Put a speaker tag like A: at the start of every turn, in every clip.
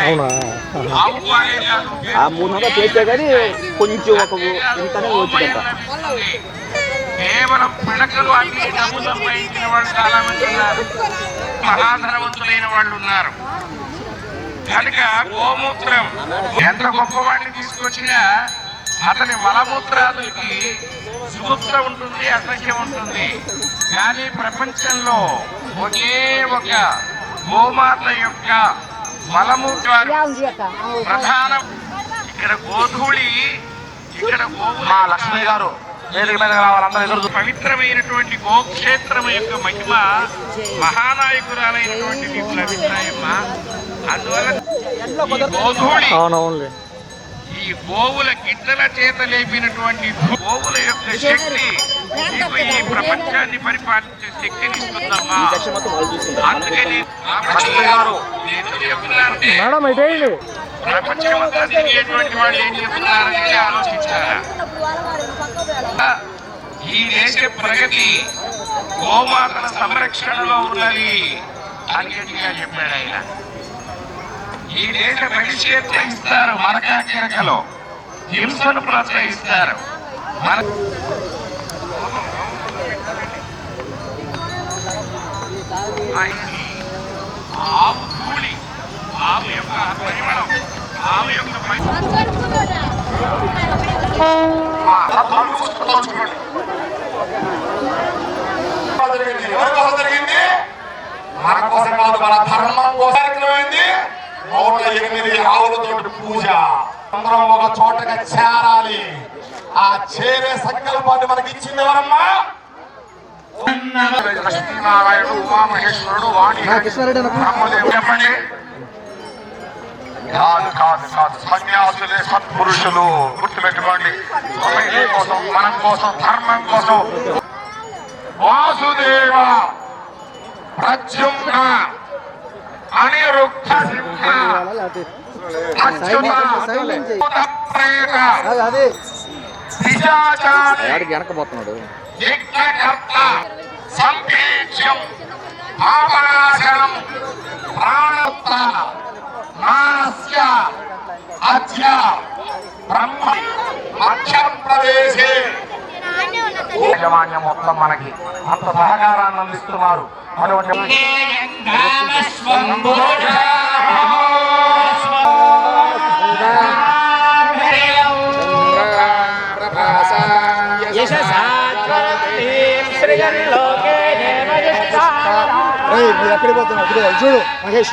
A: అవునా?
B: ఆ మూడు వందలు చేస్తే కానీ కొంచెం ఒక ఇంతనే వచ్చిందంట.
C: కేవలం పిడకలు అన్ని డబ్బు సంపాదించిన వాళ్ళు చాలా మంది ఉన్నారు మహాధనవంతులైన వాళ్ళు ఉన్నారు కనుక గోమూత్రం ఎంత గొప్పవాడిని తీసుకొచ్చినా అతని మలమూత్రాలకి సుగుప్త ఉంటుంది అసహ్యం ఉంటుంది. కానీ ప్రపంచంలో ఒకే ఒక గోమాత యొక్క మలమూత్రాలు ప్రధానం. ఇక్కడ గోధూళి ఇక్కడ
B: మా లక్ష్మి గారు వేదిక మీద రావాలందరూ ఎదురు చూ-
C: పవిత్రమైనటువంటి గోక్షేత్రం యొక్క మహిమ మహానాయకురాలైనటువంటి నీకు అభిప్రాయమ్మా అందువల్ల గోధూళి ఈ గోవుల గిద్దల చేత లేపినటువంటి గోవుల యొక్క శక్తి నీకు ఈ ప్రపంచాన్ని పరిపాలించే శక్తిని ఇస్తుందమ్మా. అందుకని
A: మేడం ఇటేయండి
C: ప్రపంచమంతా తిరిగేటువంటి వాళ్ళు ఏం చెప్తున్నారని ఆలోచించారా? ఈ దేశ ప్రగతి గోమాతల సంరక్షణలో ఉన్నది అని గట్టిగా చెప్పాడు ఆయన. ఈ దేశ భవిష్యత్తు ఇస్తారు మరకాకిరకలో హింసను ప్రోత్సహిస్తారు. మన ఆవు ఆవు యొక్క పరిమళం ఆవు యొక్క
D: మన కోసం కాదు మన ధర్మం కోసం ఎనిమిది ఆవులతోటి పూజ. అందరం ఒక చోటగా చేరాలి. ఆ చేరే సంకల్పాన్ని మనకి ఇచ్చింది ఎవరమ్మా? లక్ష్మీనారాయణుడు ఉమామహేశ్వరుడు వాణి. చెప్పండి. కాదు కాదు కాదు. సన్యాసులే సత్పురుషులు. గుర్తుపెట్టుకోండి. సొసైటీ కోసం మనం కోసం ధర్మం కోసం. వాసుదేవ ప్రద్యుమ్న అనిరుద్ధ
B: యాడికి వెనకపోతున్నాడు
D: పాపనాశనం ప్రాణత్త మానస్య బ్రహ్మ మధ్యప్రదేశే యాజమాన్యం మొత్తం మనకి అంత సహకారాన్ని అందిస్తున్నారు. అటువంటి
A: ఎక్కడికి పోతున్నారు ఇదిగో, చూడు మహేష్.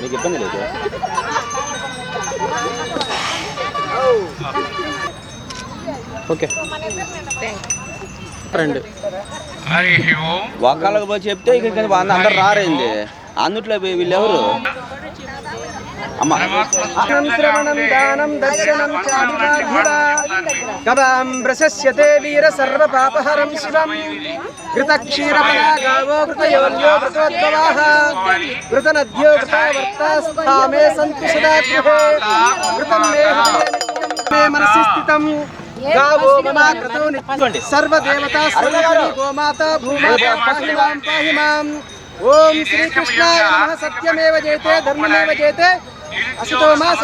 B: మీకు ఇబ్బంది లేదు. ఓకే. ఒక్కళ్ళకి పోయి చెప్తే ఇక ఇక్కడ వంద అందరు రారైంది. అందుట్లో పోయి వీళ్ళు ఎవరు అమ్మ
E: శ్రవణం దానం దర్శనం గవాం ప్రశస్యతే వీర సర్వ పాపహరం శివం ఘృతక్షీరపరాగావో ఘృతయోల్యో ఘృతోద్భవాః ఘృతనద్యో ఘృతావర్తాస్థామే సంతు సదా గృహే మే మే మనసి స్థితం. గావో మమ క్రతో నిత్యం. సర్వదేవతా స్వరూపిణి గోమాతా భూమాతా పాహి మాం పాహి మాం ఓం శ్రీకృష్ణాయ నమః సత్యమేవ జయతే ధర్మమేవ జయతే Así te va más,